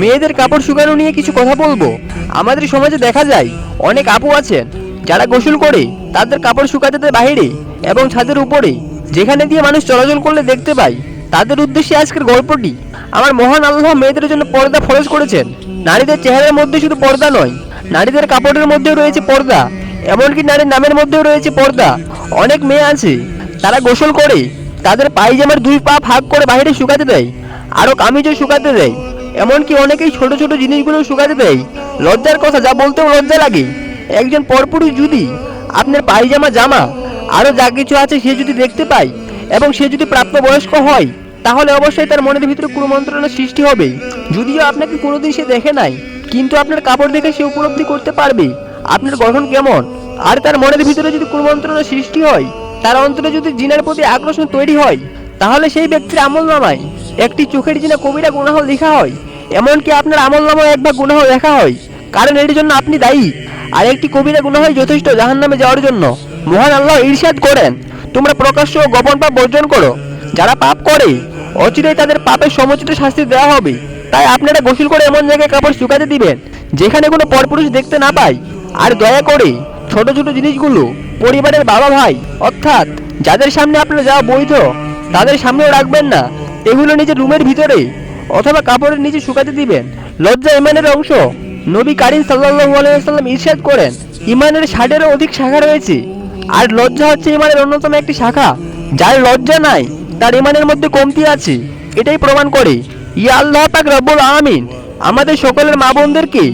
মেয়েদের কাপড় শুকানো নিয়ে কিছু কথা বলব? আমাদের সমাজে দেখা যায়, অনেক আপু আছেন, যারা গোসল করে, তাদের কাপড় শুকাতে দেয় বাহিরে এবং ছাদের উপরে। যেখানে দিয়ে মানুষ চলাচল করলে দেখতে পাই, তাদের উদ্দেশ্যে আজকের গল্পটি। আমার মহান আল্লাহ মেয়েদের জন্য পর্দা ফরজ করেছেন। নারীদের চেহারার মধ্যে শুধু পর্দা নয়, নারীদের কাপড়ের মধ্যেও রয়েছে পর্দা, এমনকি নারীর নামের মধ্যেও রয়েছে পর্দা। অনেক মেয়ে আছে, তারা গোসল করে, তাদের পায়জামার দুই পা ভাগ করে বাইরে শুকাতে দেয়, আরও কামিজও শুকাতে দেয়। এমনকি অনেকেই ছোট ছোট জিনিসগুলো শুকাতে দেয়। লজ্জার কথা, যা বলতেও লজ্জা লাগে। একজন পরপুরুষ যদি আপনার পায়জামা, জামা আরও যা কিছু আছে সে যদি দেখতে পায় এবং সে যদি প্রাপ্তবয়স্ক হয়, তাহলে অবশ্যই তার মনের ভিতরে কুমন্ত্রণার সৃষ্টি হবে। যদিও আপনাকে কোনোদিন সে দেখে নাই, কিন্তু আপনার কাপড় দেখে সে উপলব্ধি করতে পারবে। আপনার গঠন কেমন? আর তার মনের ভিতরে যদি কুমন্ত্রণার সৃষ্টি হয়, তার অন্তরে যদি জিনের প্রতি আকর্ষণ তৈরি হয়, তাহলে সেই ব্যক্তির আমল নামায়। একটি চোখের জিনা কবিরা গুনাহ লেখা হয়, এমনকি আপনার আমল নামায় একবার গুনাহ লেখা হয়। কারণ এর জন্য আপনি দায়ী। আর একটি কবিরা গুনাহ যথেষ্ট জাহান নামে যাওয়ার জন্য। মহান আল্লাহ ইরশাদ করেন, তোমরা প্রকাশ্য ও গোপন পাপ বর্জন করো। যারা পাপ করে, অচিরেই তাদের পাপের সমুচিত শাস্তি দেওয়া হবে। তাই আপনারা গোসল করে এমন জায়গায় কাপড় শুকাতে দিবেন, যেখানে কোনো পরপুরুষ দেখতে না পায়। আর দয়া করে ছোট ছোট জিনিসগুলো পরিবারের বাবা ভাই, অর্থাৎ যাদের সামনে আপনারা যাওয়া বৈধ, তাদের সামনেও রাখবেন না। এগুলো নিজের রুমের ভিতরে অথবা কাপড়ের নিচে শুকাতে দিবেন। লজ্জা ইমানের অংশ। নবী কারিম সাল্লাল্লাহু আলাইহি সাল্লাম ইরশাদ করেন, ইমানের ষাটেরও অধিক শাখা রয়েছে। আর লজ্জা হচ্ছে ইমানের অন্যতম একটি শাখা। যার লজ্জা নাই, তার ইমানের মধ্যে কমতি আছে। এটাই প্রমাণ করে, ইয়া আল্লাহ পাক রব্বুল আলামিন, আমাদের সকলের মা বোনদেরকে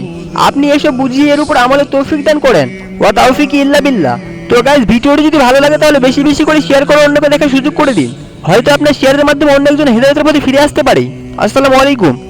আপনি এসব বুঝিয়ে এর উপর আমলের তৌফিক দান করেন। ওয়া তাওফিক ইল্লা বিল্লাহ। তো গাইস ভিডিওটি যদি ভালো লাগে তাহলে বেশি বেশি করে শেয়ার করে অন্যকে দেখার সুযোগ করে দিন। হয়তো আপনার শেয়ারের মাধ্যমে অন্য একজন হৃদয়তের প্রতি ফিরে আসতে পারি। আসসালামু আলাইকুম।